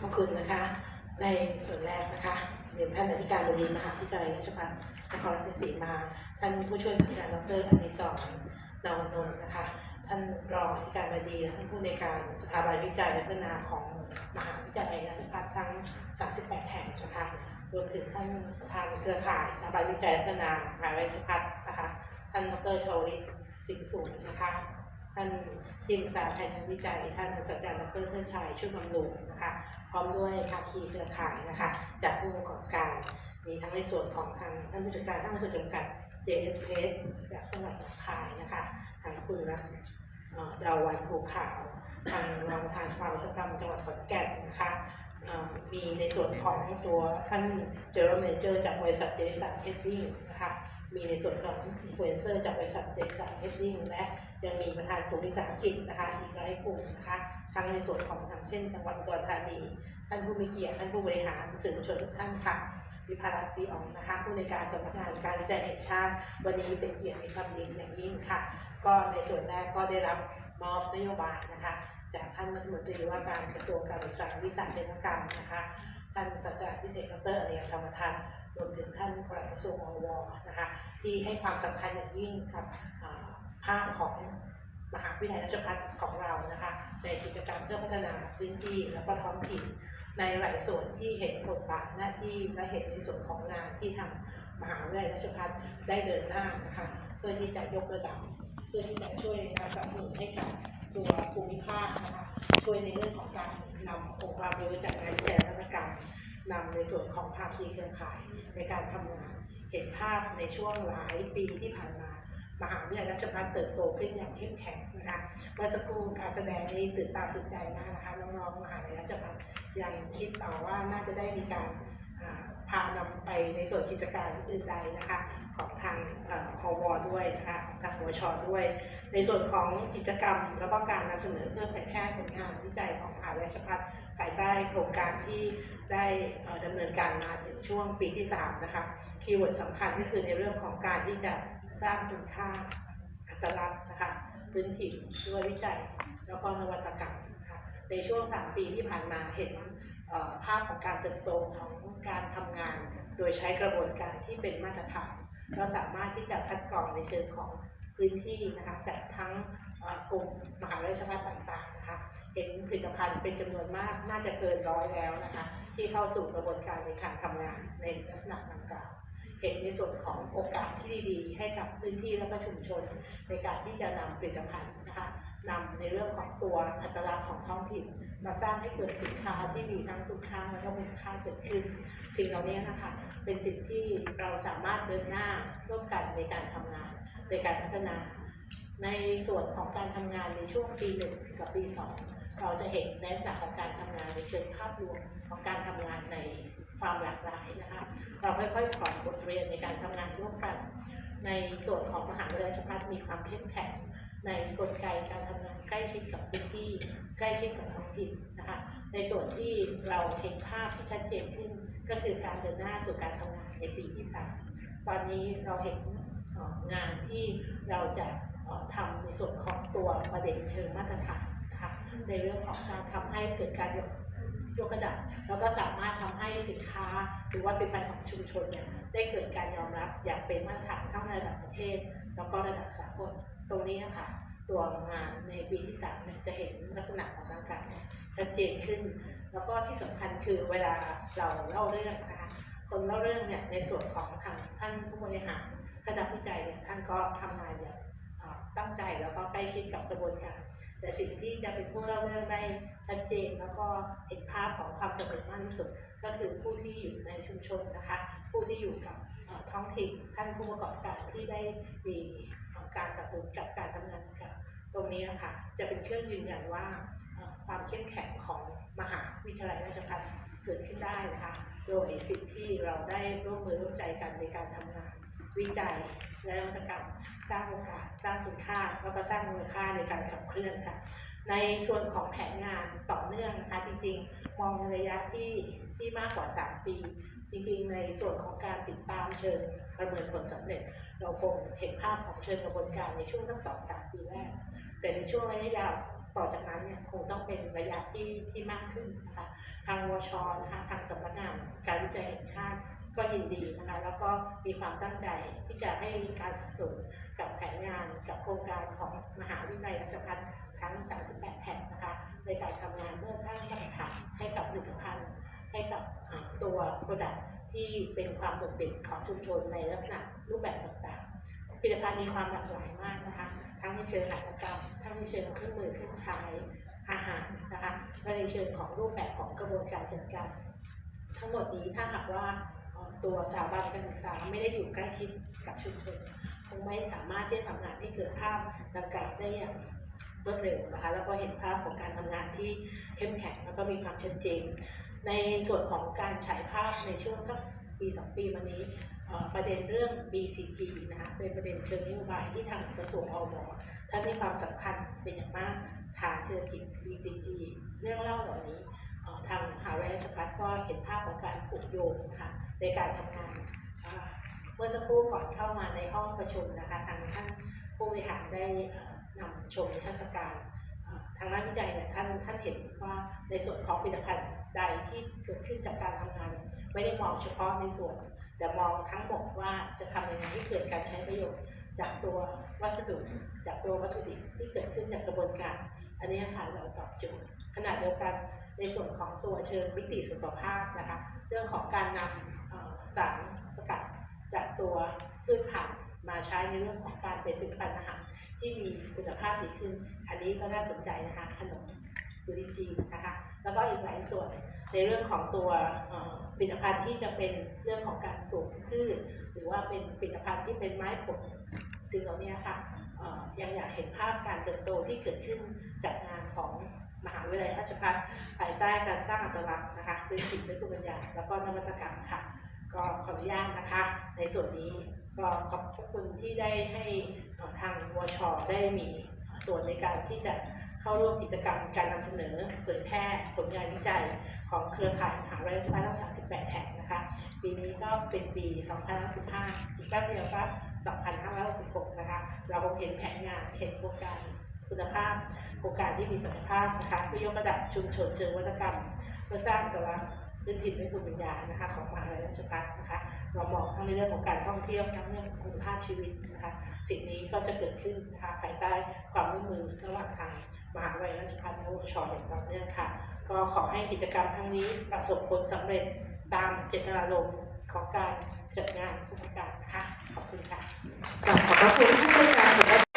ขอบคุณนะคะ ในส่วนแรกนะคะเรียนท่านอธิการบดีมหาวิทยาลัยราชภัฏนครราชสีมา ท่านผู้ช่วยศาสตราจารย์ดรอนิศรนาวนนท์นะคะ ท่านรองอธิการบดีและท่านผู้ในการสถาบันวิจัยและพัฒนาของมหาวิทยาลัยราชภัฏทั้ง 38 แห่งนะคะ รวมถึงท่านประธานเครือข่ายสถาบันวิจัยและพัฒนามหาวิทยาลัยราชภัฏนะคะ ท่านดรชวลิตสิงห์สูงนะคะ ท่านทีมสาแผนวิจัย ท่านศาสตราจารย์ดรเทิดชัยช่วยบำรุงนะคะ พร้อมด้วยภาคีเครือข่ายนะคะ จากผู้ประกอบการ มีทั้งในส่วนของทางท่านผู้จัดการท่านผู้จำกัด JSP จากจังหวัดหนองคายนะคะทางคุณรัตน์เอ่อดาววันภูขาวทางรองประธานสภาวิศวกรรมจังหวัดขอนแก่นนะคะมีในส่วนของตัวท่านเจอร์เมเจอร์จากบริษัทเจสันเทสติ้งนะคะ มีในส่วนของอินฟลูเอนเซอร์จากบริษัทเจสันเทสติ้งและยังมีประธานกลุ่มวิสาหกิจนะคะอีกหลายกลุ่มนะคะทั้งในส่วนของทางเช่นจังหวัดอุดรธานีท่านผู้มีเกียรติท่านผู้บริหารสื่อมวลชนทุกท่านค่ะวิภารัตน์ตีอองนะคะผู้ในการสำนักงานการวิจัยแห่งชาติ วันนี้เป็นเกียรติมีความดีอย่างยิ่งค่ะ ก็ในส่วนแรกก็ได้รับมอบนโยบายนะคะ จากท่านรัฐมนตรีว่าการกระทรวงการศึกษาวิสาหกิจกรรมนะคะท่านศาสตราจารย์พิเศษดรอเนียธรรมทัน รวมถึงท่านปลัดกระทรวงอวนะคะที่ให้ความสำคัญอย่างยิ่งกับภาพของมหาวิทยาลัยราชภัฏของเรานะคะในกิจกรรมเพื่อพัฒนาพื้นที่และก็ท้องถิ่นในหลายส่วนที่เห็นบทบาทหน้าที่และเห็นในส่วนของงานที่ทางมหาวิทยาลัยราชภัฏได้เดินหน้านะคะเพื่อที่จะยกระดับ เพื่อที่จะช่วยการสนับสนุนให้กับตัวภูมิภาคนะคะช่วยในเรื่องของการนำองค์ความรู้จาก นำในส่วนของภาคีเครือข่ายในการทำงานเห็นภาพในช่วงหลายปีที่ผ่านมามหาวิทยาลัยราชภัฏเติบโตขึ้นอย่างเข้มแข็งนะคะเมื่อสักครู่การแสดงนี้ตื่นตาตื่นใจมากนะคะน้องๆมหาวิทยาลัยราชภัฏยังคิดต่อว่าน่าจะได้มีการพานำไปในส่วนกิจการอื่นใดนะคะของทางอ่อพวด้วยนะคะทางหัวชอด้วย ในส่วนของกิจกรรมแล้วก็การนำเสนอเพื่อเผยแพร่ผลงานวิจัยของมหาวิทยาลัยราชภัฏ ภายใต้โครงการที่ได้ดำเนินการมาถึงช่วงปีที่ 3 นะคะ คีย์เวิร์ดสำคัญก็คือในเรื่องของการที่จะสร้างคุณค่าอัตลักษณ์นะคะพื้นถิ่นด้วยวิจัย แล้วก็นวัตกรรมนะคะในช่วง 3 ปีที่ผ่านมาเห็นภาพของการเติบโตของการทำงาน โดยใช้กระบวนการที่เป็นมาตรฐานเราสามารถที่จะคัดกรองในเชิงของพื้นที่นะคะจากทั้งกลุ่มมหาวิทยาลัยต่างๆ เห็นผลิตภัณฑ์เป็นจำนวนมากน่าจะเกินร้อยแล้วนะคะ ที่เข้าสู่กระบวนการในการทำงานในลักษณะดังกล่าวเห็นในส่วนของโอกาสที่ดีๆ ให้กับพื้นที่และก็ชุมชน ในการที่จะนำผลิตภัณฑ์นะคะนำในเรื่องของตัวอัตลักษณ์ของท้องถิ่นมาสร้างให้เกิดสินค้าที่มีทั้งคุณค่าและก็มูลค่าเกิดขึ้น สิ่งเหล่านี้นะคะเป็นสิ่งที่เราสามารถเดินหน้าร่วมกันในการทำงาน ในการพัฒนา ในส่วนของการทำงานในช่วงปีหนึ่งกับปีสองเราจะเห็นในลักษณะของการทำงานในเชิงภาพรวมของการทำงานในความหลากหลายนะคะเราค่อยๆถอดบทเรียนในการทำงานร่วมกัน ในส่วนของมหาวิทยาลัยชภัฏมีความเข้มแข็งในกลไกการทำงานใกล้ชิดกับพื้นที่ใกล้ชิดกับท้องถิ่นนะคะ ในส่วนที่เราเห็นภาพที่ชัดเจนขึ้นก็คือการเดินหน้าสู่การทำงานในปีที่ 3 ตอนนี้เราเห็นงานที่เราจะ ทำในส่วนของตัวประเด็นเชิงมาตรฐานนะคะในเรื่องของการทำให้เกิดการยกยกระดับแล้วก็สามารถทำให้สินค้า หรือว่าเป็นภัณฑ์ของชุมชนเนี่ยได้เกิดการยอมรับอย่างเป็นมาตรฐานทั้งในระดับประเทศ แล้วก็ระดับสากลตรงนี้นะคะตัวงานในปีที่3เนี่ยจะเห็นลักษณะของทางการชัดเจนขึ้น แล้วก็ที่สำคัญคือเวลาเราเล่าเรื่องนะคะคนเล่าเรื่องเนี่ยในส่วนของทางท่านผู้บริหารท่านนักวิจัยเนี่ยท่านก็ทำงานอย่าง ตั้งใจแล้วก็ใกล้ชิดกับกระบวนการ แต่สิ่งที่จะเป็นผู้เล่าเรื่องได้ชัดเจนแล้วก็เห็นภาพของความสำเร็จมากที่สุด ก็คือผู้ที่อยู่ในชุมชนนะคะ ผู้ที่อยู่กับท้องถิ่นท่านผู้ประกอบการที่ได้มีการสนับสนุนกับการทำงานกับตรงนี้นะคะจะเป็นเครื่องยืนยันว่าความเข้มแข็งของมหาวิทยาลัยราชภัฏเกิดขึ้นได้นะคะโดยสิ่งที่เราได้ร่วมมือร่วมใจกันในการทำงาน วิจัยและนวัตกรรม สร้างโอกาสสร้างคุณค่า แล้วก็สร้างมูลค่าในการขับเคลื่อนค่ะ ในส่วนของแผนงานต่อเนื่องนะคะจริงๆ มองในระยะที่ที่มากกว่า 3 ปี จริงๆ ในส่วนของการติดตามเชิงประเมินผลสำเร็จ เราคงเห็นภาพของเชิงกระบวนการในช่วงทั้งสองสามปีแรก แต่ในช่วงระยะยาวต่อจากนั้นเนี่ยคงต้องเป็นระยะที่ที่มากขึ้นนะคะทางวชนะคะทางสำนักงานการวิจัยแห่งชาติก็ยินดีนะคะแล้วก็มีความตั้งใจที่จะให้การสนับสนุนกับแผนงานกับโครงการของมหาวิทยาลัยราชภัฏทั้ง 38 แห่งนะคะในการทำงานเพื่อสร้างมาตรฐานให้กับผลิตภัณฑ์ให้กับตัว Product ที่เป็นความโดดเด่นของชุมชนในลักษณะรูปแบบต่างๆผลิตภัณฑ์มีความหลากหลายมากนะคะ ทั้งในเชิงหัตถกรรม ทั้งในเชิงเครื่องมือเครื่องใช้อาหารนะคะและในเชิงของรูปแบบของกระบวนการจัดการ ทั้งหมดนี้ถ้าหากว่า ตัวสถาบันการศึกษาไม่ได้อยู่ใกล้ชิดกับชุมชนคงไม่สามารถที่จะทำงานให้เกิดภาพดังกล่าวได้อย่างรวดเร็วนะคะแล้วก็เห็นภาพของการทำงานที่เข้มแข็งแล้วก็มีความชัดเจนในส่วนของการฉายภาพในช่วงสักปีสองปีมานี้ประเด็นเรื่อง BCG นะคะเป็นประเด็นเชิงนโยบายที่ทางกระทรวงอมท่านให้ความสำคัญเป็นอย่างมากฐานเศรษฐกิจ BCG เรื่องเล่าเหล่านี้ทาง เห็นภาพของการผูกโยงนะคะในการทำงาน เมื่อสักครู่ก่อนเข้ามาในห้องประชุมนะคะทางท่านผู้บริหารได้เอ่อนำชมนิทรรศการทางด้านวิจัยเนี่ยท่านท่านเห็นว่าในส่วนของผลิตภัณฑ์ใดที่เกิดขึ้นจากการทำงาน ไม่ได้มองเฉพาะในส่วน แต่มองทั้งหมดว่าจะทำยังไงให้เกิดการใช้ประโยชน์ จากตัววัสดุ จากตัววัตถุดิบที่เกิดขึ้นจากกระบวนการ อันนี้ค่ะเราตอบโจทย์ ขณะเดียวกันในส่วนของตัวเชิงมิติสุขภาพนะคะเรื่องของการนำสารสกัดจากตัวพืชผักมาใช้ในเรื่องของการเป็นผลิตภัณฑ์อาหารที่มีคุณภาพดีขึ้น อันนี้ก็น่าสนใจนะคะขนมกุลิจีนนะคะแล้วก็อีกหลายส่วนในเรื่องของตัวผลิตภัณฑ์ที่จะเป็นเรื่องของการปลูกพืชหรือว่าเป็นผลิตภัณฑ์ที่เป็นไม้ผลสิ่งเหล่านี้ค่ะยังอยากเห็นภาพการเติบโตที่เกิดขึ้นจากงานของ มหาวิทยาลัยราชภัฏภายใต้การสร้างอัตลักษณ์นะคะด้วยจิตด้วยภูมิปัญญาแล้วก็นวัตกรรมค่ะ ก็ขออนุญาตนะคะ ในส่วนนี้ก็ขอบคุณที่ได้ให้ทางวชได้มีส่วนในการที่จะเข้าร่วมกิจกรรมการนำเสนอเผยแพร่ผลงานวิจัยของเครือข่ายมหาวิทยาลัยราชภัฏทั้ง 38 แห่งนะคะ ปีนี้ก็เป็นปี 2015 อีกแป๊บเดียวก็2566 นะคะ เราคงเห็นแผนงานเห็นโครงการคุณภาพ โครงการที่มีศักยภาพนะคะเพื่อยกระดับชุมชนเชิงวัฒกรรมเพื่อสร้างอัตลักษณ์พื้นถิ่นและภูมิปัญญานะคะของมหาวิทยาลัยราชภัฏนะคะเรามองทั้งในเรื่องของการท่องเที่ยวทั้งเรื่องของคุณภาพชีวิตนะคะสิ่งนี้ก็จะเกิดขึ้นนะคะภายใต้ความร่วมมือระหว่างทางมหาวิทยาลัยราชภัฏและวชอย่างต่อเนื่องค่ะ ก็ขอให้กิจกรรมครั้งนี้ประสบผลสำเร็จตามเจตนารมณ์ของการจัดงานทุกประการค่ะขอบคุณค่ะขอบพระคุณท่านผู้การ